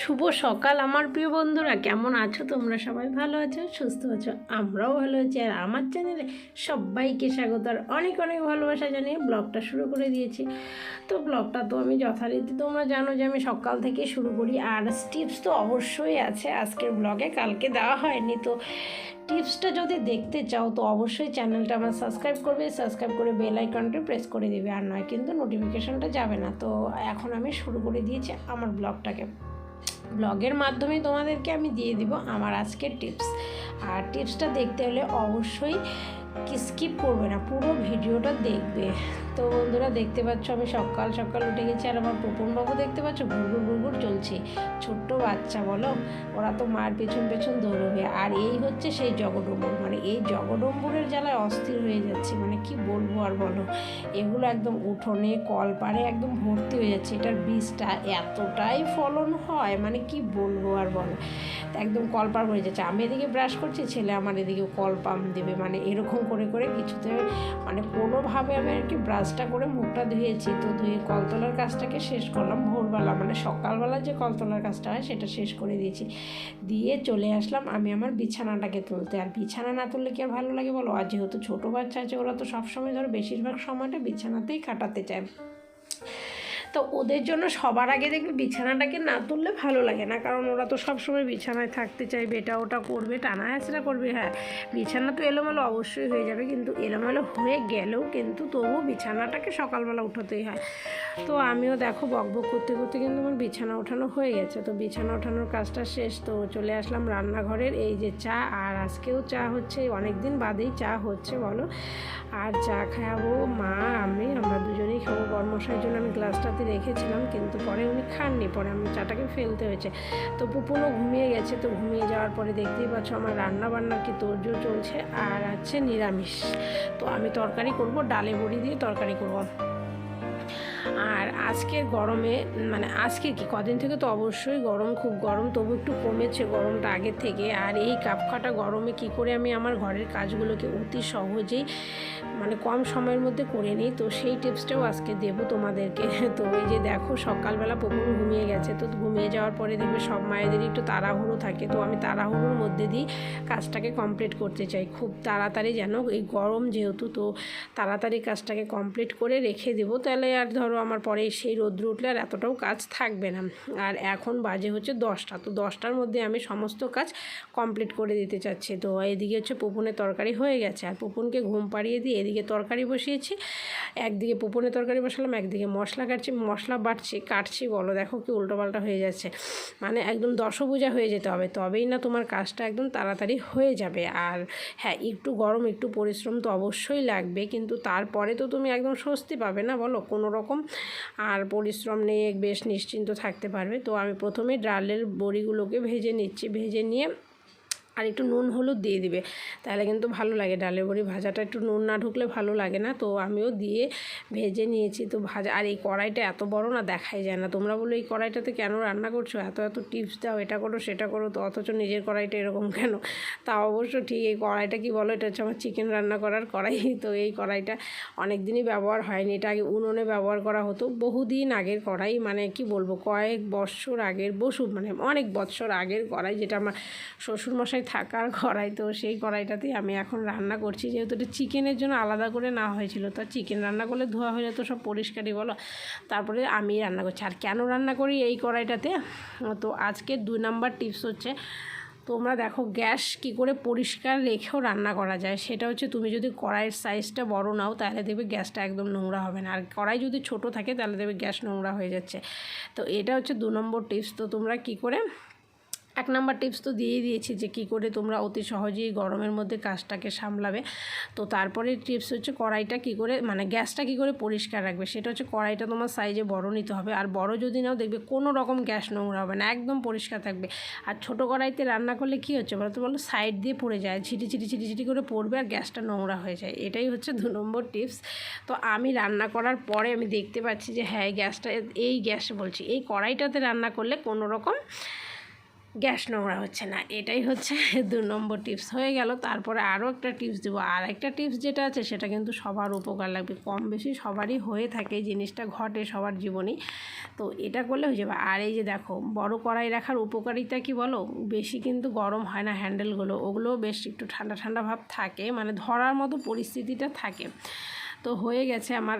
শুভ সকাল আমার প্রিয় বন্ধুরা। কেমন আছো? তোমরা সবাই ভালো আছো? সুস্থ আছো? আমরাও ভালো আছি। আর আমার চ্যানেলে সবাইকে স্বাগত। আর অনেক অনেক ভালোবাসা জানিয়ে ব্লগটা শুরু করে দিয়েছি। তো ব্লগটা তো আমি যথারীতি তোমরা জানো যে আমি সকাল থেকে শুরু করি। আর টিপস তো অবশ্যই আছে। আজকের ব্লগে কালকে দেওয়া হয়নি। তো টিপসটা যদি দেখতে চাও, তো অবশ্যই চ্যানেলটা আমার সাবস্ক্রাইব করবে। সাবস্ক্রাইব করে বেল আইকনটা প্রেস করে দিবে। আর নয়, কিন্তু নোটিফিকেশনটা যাবে না। তো এখন আমি শুরু করে দিয়েছি আমার ব্লগটাকে। ব্লগের মাধ্যমে তোমাদেরকে আমি দিয়ে দিব আমার আজকের টিপস। আর টিপসটা দেখতে হলে অবশ্যই স্কিপ করবে না, পুরো ভিডিওটা দেখবে। তো বন্ধুরা দেখতে পাচ্ছ আমি সকাল সকাল উঠে গেছি আর আমার বাবু দেখতে পাচ্ছ? ঘুরঘুর ঘুরঘুর চলছে। ছোট্ট বাচ্চা বলো? ওরা তো মার পেছন পেছন দৌড়বে। আর এই হচ্ছে সেই জগডম্বর মানে এই জগডম্বরের জ্বালায় অস্থির হয়ে যাচ্ছে। মানে কি বলব আর বলো? এগুলো একদম উঠোনে কলপারে একদম ভর্তি হয়ে যাচ্ছে। এটার বীজটা এতটাই ফলন হয় মানে কি বলব আর বলো? একদম কলপার হয়ে যাচ্ছে। আমি এদিকে ব্রাশ করছি, ছেলে আমার এদিকে কল পাম্প দেবে। মানে এরকম করে করে কিছুতে মানে কোনোভাবে আমি আর কি ব্রাশটা করে মুখটা ধুয়েছি। তো ধুয়ে কলতলার কাজটাকে শেষ করলাম ভোরবেলা। মানে সকালবেলা যে কলতলার কাজটা হয়, সেটা শেষ করে দিয়েছি। দিয়ে চলে আসলাম আমি আমার বিছানাটাকে তুলতে। আর বিছানা না তুললে কি আর ভালো লাগে বলো? আর যেহেতু ছোটো বাচ্চা আছে, ওরা তো সবসময় ধরো বেশিরভাগ সময়টা বিছানাতেই কাটাতে চায়। তো ওদের জন্য সবার আগে দেখবে বিছানাটাকে না তুললে ভালো লাগে না। কারণ ওরা তো সবসময় বিছানায় থাকতে চাইবে, এটা ওটা করবে টানা হ্যাঁচড়া করবে হ্যাঁ। বিছানা তো এলোমেলো অবশ্যই হয়ে যাবে, কিন্তু এলোমেলো হয়ে গেলেও কিন্তু তবুও বিছানাটাকে সকালবেলা উঠাতেই হয়। তো আমিও দেখো বকবক করতে করতে কিন্তু আমার বিছানা ওঠানো হয়ে গেছে। তো বিছানা ওঠানোর কাজটা শেষ, তো চলে আসলাম রান্নাঘরের এই যে চা, আর আজকেও চা হচ্ছে অনেক দিন বাদেই চা হচ্ছে, বলো। আর চা খাওয়াবো মা, আমি, আমরা দুজনেই খাব। বর্মশাইয়ের জন্য আমি গ্লাসটাতে রেখেছিলাম, কিন্তু পরে উনি খাননি, পরে আমি চাটাকে ফেলতে হয়েছে। তো পুপুনও ঘুমিয়ে গেছে, তো ঘুমিয়ে যাওয়ার পরে দেখতেই পাচ্ছ আমার রান্না বান্নার কি তোরজোর চলছে, আর আছে নিরামিষ। তো আমি তরকারি করব, ডালে বড়ি দিয়ে তরকারি করব। আর আজকের গরমে মানে আজকে কি, কদিন থেকে তো অবশ্যই গরম, খুব গরম, তবু একটু কমেছে গরমটা আগের থেকে। আর এই কাপকাটা গরমে কি করে আমি আমার ঘরের কাজগুলোকে অতি সহজেই মানে কম সময়ের মধ্যে করে নিই। তো সেই টিপসটাও আজকে দেবো তোমাদেরকে। তো এই যে দেখো, সকালবেলা পুকুর ঘুমিয়ে গেছে, তো ঘুমিয়ে যাওয়ার পরে দেখবে সব মায়েদের একটু তাড়াহুড়ো থাকে। তো আমি তাড়াহুড়োর মধ্যে দিয়ে কাজটাকে কমপ্লিট করতে চাই। খুব তাড়াতাড়ি যেন এই গরম যেহেতু, তো তাড়াতাড়ি কাজটাকে কমপ্লিট করে রেখে দেবো। তাহলে আর ধরো আমার পরে সেই রোদ্র উঠলে আর এতটাও কাজ থাকবে না। আর এখন বাজে হচ্ছে দশটা। তো দশটার মধ্যে আমি সমস্ত কাজ কমপ্লিট করে দিতে চাচ্ছি। তো এদিকে হচ্ছে পুপুনের তরকারি হয়ে গেছে। আর পুপুনকে ঘুম পাড়িয়ে দিয়ে এদিকে তরকারি বসিয়েছি। একদিকে পুপুনের তরকারি বসালাম, একদিকে মশলা কাটছি, মশলা বাটছি, কাটছি, বলো দেখো কি উল্টোপাল্টা হয়ে যাচ্ছে। মানে একদম দশভুজা হয়ে যেতে হবে। তবেই না তোমার কাজটা একদম তাড়াতাড়ি হয়ে যাবে। আর হ্যাঁ একটু গরম, একটু পরিশ্রম তো অবশ্যই লাগবে। কিন্তু তারপরে তো তুমি একদম স্বস্তি পাবে না, বলো? কোনো রকম আর পরিশ্রম নেই বেশ নিশ্চিন্ত থাকতে পারবে। তো আমি প্রথমে ডালের বড়িগুলোকে ভেজে নিচ্ছি। ভেজে নিয়ে আর একটু নুন হলুদ দিয়ে দিবে। তাহলে কিন্তু ভালো লাগে। ডালের বড়ি ভাজাটা একটু নুন না ঢুকলে ভালো লাগে না। তো আমিও দিয়ে ভেজে নিয়েছি। তো ভাজা আর এই কড়াইটা এত বড় না, দেখাই যায় না। তোমরা বলো, এই কড়াইটাতে কেন রান্না করছ? এত এত টিপস দাও, এটা করো, সেটা করো। তো অথচ নিজের কড়াইটা এরকম কেন? তা অবশ্য ঠিক, এই কড়াইটা কি বলো? এটা হচ্ছে আমার চিকেন রান্না করার কড়াই। তো এই কড়াইটা অনেক দিনই ব্যবহার হয়নি। এটা আগে উনুনে ব্যবহার করা হতো। বহুদিন আগের কড়াই মানে কি বলব? কয়েক বৎসর আগের বসু মানে অনেক বৎসর আগের কড়াই, যেটা আমার শ্বশুরমশাই থাকার কড়াই, তো সেই কড়াইটাতেই আমি এখন রান্না করছি। যেহেতু এটা চিকেনের জন্য আলাদা করে না হয়েছিল, তো চিকেন রান্না করলে ধোয়া হয়ে তো সব পরিষ্কারই বলো। তারপরে আমি রান্না করছি। আর কেন রান্না করি এই কড়াইটাতে? তো আজকে দুই নাম্বার টিপস হচ্ছে, তোমরা দেখো গ্যাস কি করে পরিষ্কার রেখেও রান্না করা যায়। সেটা হচ্ছে তুমি যদি কড়াইয়ের সাইজটা বড় নাও, তাহলে দেখবে গ্যাসটা একদম নোংরা হবে না। আর কড়াই যদি ছোট থাকে, তাহলে দেখবে গ্যাস নোংরা হয়ে যাচ্ছে। তো এটা হচ্ছে দু নম্বর টিপস। তো তোমরা কি করে এক নাম্বার টিপস তো দিয়েই দিয়েছি যে কী করে তোমরা অতি সহজেই গরমের মধ্যে কাজটাকে সামলাবে। তো তারপরে টিপস হচ্ছে কড়াইটা কী করে মানে গ্যাসটা কী করে পরিষ্কার রাখবে, সেটা হচ্ছে কড়াইটা তোমার সাইজে বড় নিতে হবে। আর বড় যদি নাও দেখবে কোনো রকম গ্যাস নোংরা হবে না, একদম পরিষ্কার থাকবে। আর ছোটো কড়াইতে রান্না করলে কী হচ্ছে বলো তো বলো সাইড দিয়ে পড়ে যায়, ছিটি ছিটি ছিটি ছিটি করে পড়বে আর গ্যাসটা নোংরা হয়ে যায়। এটাই হচ্ছে দু নম্বর টিপস। তো আমি রান্না করার পরে আমি দেখতে পাচ্ছি যে হ্যাঁ গ্যাসটা, এই গ্যাস বলছি, এই কড়াইটাতে রান্না করলে কোনো রকম গ্যাস নোংরা হচ্ছে না। এটাই হচ্ছে দু নম্বর টিপস হয়ে গেল। তারপরে আরও একটা টিপস দেবো। আর একটা টিপস যেটা আছে, সেটা কিন্তু সবার উপকার লাগবে। কম বেশি সবারই হয়ে থাকে জিনিসটা, ঘটে সবার জীবনেই। তো এটা করলে হয়ে যাবে। আর এই যে দেখো, বড় কড়াই রাখার উপকারিতা কি বলো? বেশি কিন্তু গরম হয় না হ্যান্ডেলগুলো ওগুলো বেশ একটু ঠান্ডা ঠান্ডা ভাব থাকে। মানে ধরার মতো পরিস্থিতিটা থাকে। তো হয়ে গেছে আমার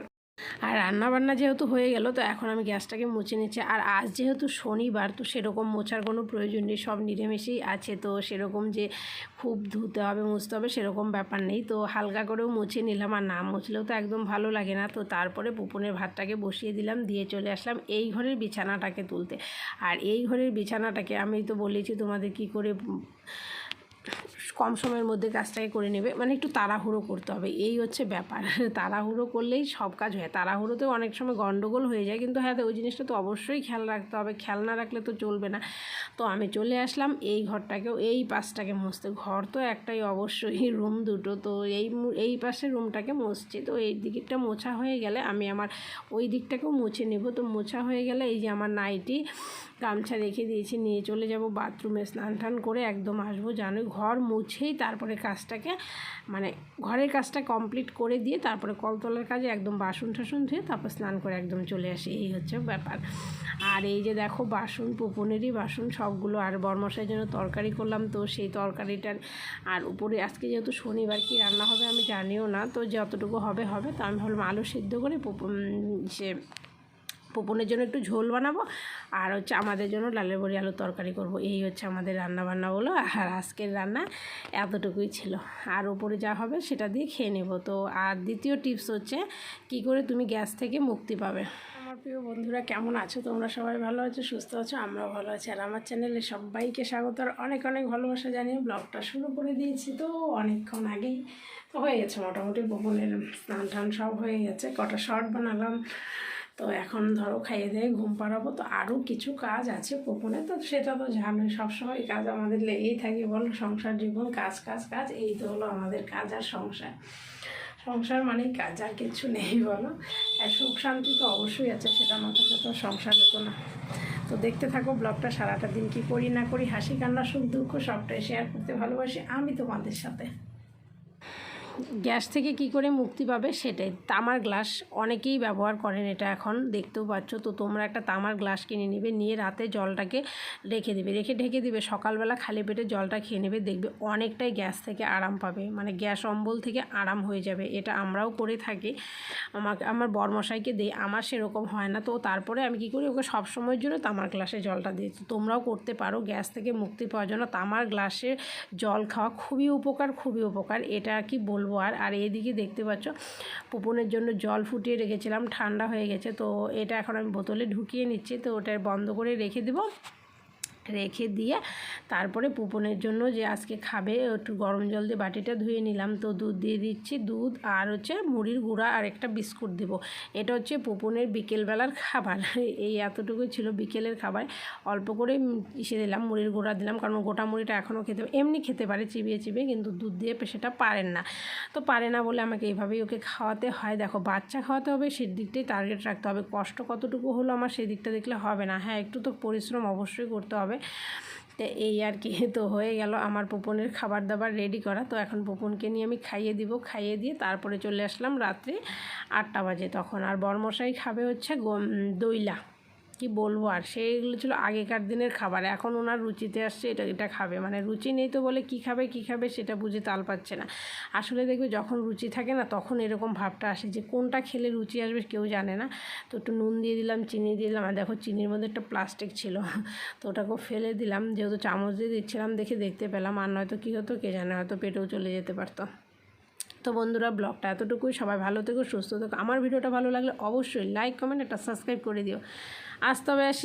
আর রান্না বান্না যেহেতু হয়ে গেল, তো এখন আমি গ্যাসটাকে মুছে নিচ্ছি। আর আজ যেহেতু শনিবার, তো সেরকম মোছার কোনো প্রয়োজন নেই, সব নিরামিষেই আছে। তো সেরকম যে খুব ধুতে হবে, মুছতে হবে, সেরকম ব্যাপার নেই। তো হালকা করেও মুছে নিলাম, আর না মুছলেও তো একদম ভালো লাগে না। তো তারপরে পুপনের ভাতটাকে বসিয়ে দিলাম, দিয়ে চলে আসলাম এই ঘরের বিছানাটাকে তুলতে। আর এই ঘরের বিছানাটাকে আমি তো বলেছি তোমাদের কি করে কম সময়ের মধ্যে কাজটাকে করে নেবে। মানে একটু তাড়াহুড়ো করতে হবে। এই হচ্ছে ব্যাপার। তাড়াহুড়ো করলেই সব কাজ হয় তাড়াহুড়োতেও অনেক সময় গন্ডগোল হয়ে যায়। কিন্তু হ্যাঁ ওই জিনিসটা তো অবশ্যই খেয়াল রাখতে হবে। খেয়াল না রাখলে তো চলবে না। তো আমি চলে আসলাম এই ঘরটাকেও, এই পাশটাকে মুছতে। ঘর তো একটাই অবশ্যই রুম দুটো। তো এই এই পাশে রুমটাকে মুছছি। তো এই দিকটা মোছা হয়ে গেলে আমি আমার ওই দিকটাকেও মুছে নেব। তো মোছা হয়ে গেলে এই যে আমার নাইটি গামছা রেখে দিয়েছি, নিয়ে চলে যাব বাথরুমে স্নান টান করে একদম আসব জানো ঘর মুছেই তারপরে কাজটাকে মানে ঘরের কাজটা কমপ্লিট করে দিয়ে তারপরে কলতলার কাজে একদম বাসন টাসন ধুয়ে তারপর স্নান করে একদম চলে আসি, এই হচ্ছে ব্যাপার। আর এই যে দেখো বাসন, পুপনেরই বাসন, সবগুলো আর বরমশাইয়ের জন্য তরকারি করলাম, তো সেই তরকারিটার আর উপরে আজকে যেহেতু শনিবার, কি রান্না হবে আমি জানিও না, তো যতটুকু হবে হবে, তো আমি ভাবলাম আলু সিদ্ধ করে সে পুপনের জন্য একটু ঝোল বানাবো, আর হচ্ছে আমাদের জন্য লালের বড়ি আলু তরকারি করব। এই হচ্ছে আমাদের রান্না বান্না বান্নাগুলো আর আজকের রান্না এতটুকুই ছিল। আর ওপরে যা হবে সেটা দিয়ে খেয়ে নেব। তো আর দ্বিতীয় টিপস হচ্ছে, কি করে তুমি গ্যাস থেকে মুক্তি পাবে? আমার প্রিয় বন্ধুরা, কেমন আছো? তোমরা সবাই ভালো আছো, সুস্থ আছো? আমরাও ভালো আছি। আর আমার চ্যানেলে সবাইকে স্বাগত, আর অনেক অনেক ভালোবাসা জানিয়ে ব্লগটা শুরু করে দিয়েছি। তো অনেকক্ষণ আগেই তো হয়ে গেছে, মোটামুটি বপনের স্নান টান সব হয়ে গেছে। কটা শর্ট বানালাম তো এখন ধরো খাইয়ে দিয়ে ঘুম পাড়াবো, তো আরও কিছু কাজ আছে গোপনে। তো সেটা তো জানোই সবসময় কাজ আমাদের লেগেই থাকে বলো, সংসার জীবন, কাজ কাজ কাজ, এই তো হলো আমাদের কাজ আর সংসার। সংসার মানে কাজ, আর কিছু নেই বলো। আর সুখ শান্তি তো অবশ্যই আছে, সেটা থাকলে তো সংসার হতো না। তো দেখতে থাকো ব্লগটা, সারাটা দিন কি করি না করি, হাসি কান্না, সুখ দুঃখ সবটাই শেয়ার করতে ভালোবাসি আমি তোমাদের সাথে। গ্যাস থেকে কি করে মুক্তি পাবে সেটাই। তামার গ্লাস অনেকেই ব্যবহার করেন এটা এখন, দেখতেও পাচ্ছ। তো তোমরা একটা তামার গ্লাস কিনে নিবে, নিয়ে রাতে জলটাকে রেখে দিবে। রেখে ঢেকে দিবে, সকালবেলা খালি পেটে জলটা খেয়ে নেবে, দেখবে অনেকটাই গ্যাস থেকে আরাম পাবে। মানে গ্যাস অম্বল থেকে আরাম হয়ে যাবে, এটা আমরাও করে থাকি। আমাকে, আমার বরমশাইকে দিই, আমার সেরকম হয় না। তো তারপরে আমি কি করি, ওকে সব সময়ের জন্য তামার গ্লাসে জলটা দিই। তো তোমরাও করতে পারো, গ্যাস থেকে মুক্তি পাওয়ার জন্য তামার গ্লাসে জল খাওয়া খুবই উপকার খুবই উপকার। এটা আর কি বলব আর আর এইদিকে দেখতে পাচ্ছ, পুপনের জন্য জল ফুটিয়ে রেখেছিলাম, ঠান্ডা হয়ে গেছে, তো এটা এখন আমি বোতলে ঢুকিয়ে নিচ্ছি, তো ওটা বন্ধ করে রেখে দেবো। রেখে দিয়ে তারপরে পুপনের জন্য যে আজকে খাবে, একটু গরম জল দিয়ে বাটিটা ধুয়ে নিলাম। তো দুধ দিয়ে দিচ্ছি, দুধ আর হচ্ছে মুড়ির গুঁড়া আর একটা বিস্কুট দেব। এটা হচ্ছে পুপনের বিকেলবেলার খাবার। এই এতটুকু ছিল বিকেলের খাবার। অল্প করে ইসে দিলাম, মুড়ির গুঁড়া দিলাম, কারণ গোটা মুড়িটা এখনও খেতে এমনি খেতে পারে, চিবিয়ে চিবিয়ে, কিন্তু দুধ দিয়ে সেটা পারেন না। তো পারে না বলে আমাকে এইভাবেই ওকে খাওয়াতে হয়। দেখো, বাচ্চা খাওয়াতে হবে সেই দিকটাই টার্গেট রাখতে হবে। কষ্ট কতটুকু হলো আমার সেই দিকটা দেখলে হবে না। হ্যাঁ একটু তো পরিশ্রম অবশ্যই করতে হবে। তো এই আর কি, তো হয়ে গেল আমার পুপনের খাবার দাবার রেডি করা। তো এখন পুপনকে নিয়ে আমি খাইয়ে দিব, খাইয়ে দিয়ে তারপরে চলে আসলাম রাত্রে আটটা বাজে। তখন আর বরমশাই খাবে হচ্ছে দইলা। কি বলব? আর সেইগুলো ছিল আগেকার দিনের খাবার। এখন ওনার রুচিতে আসছে, এটা এটা খাবে। মানে রুচি নেই তো বলে কি খাবে কি খাবে সেটা বুঝে তাল পাচ্ছে না। আসলে দেখবে যখন রুচি থাকে না, তখন এরকম ভাবটা আসে যে কোনটা খেলে রুচি আসবে কেউ জানে না। তো একটু নুন দিয়ে দিলাম, চিনি দিয়ে দিলাম। আর দেখো চিনির মধ্যে একটা প্লাস্টিক ছিল। তো ওটাকেও ফেলে দিলাম। যেহেতু চামচ দিয়ে দিচ্ছিলাম, দেখে দেখতে পেলাম। আর নয়তো কী হতো, কে জানে, হয়তো পেটেও চলে যেতে পারতো। তো বন্ধুরা, ব্লগটা এতটুকুই। সবাই ভালো থেকো, সুস্থ থেকো। আমার ভিডিওটা ভালো লাগলে অবশ্যই লাইক কমেন্ট একটা সাবস্ক্রাইব করে দিও। আজ তবে আসি।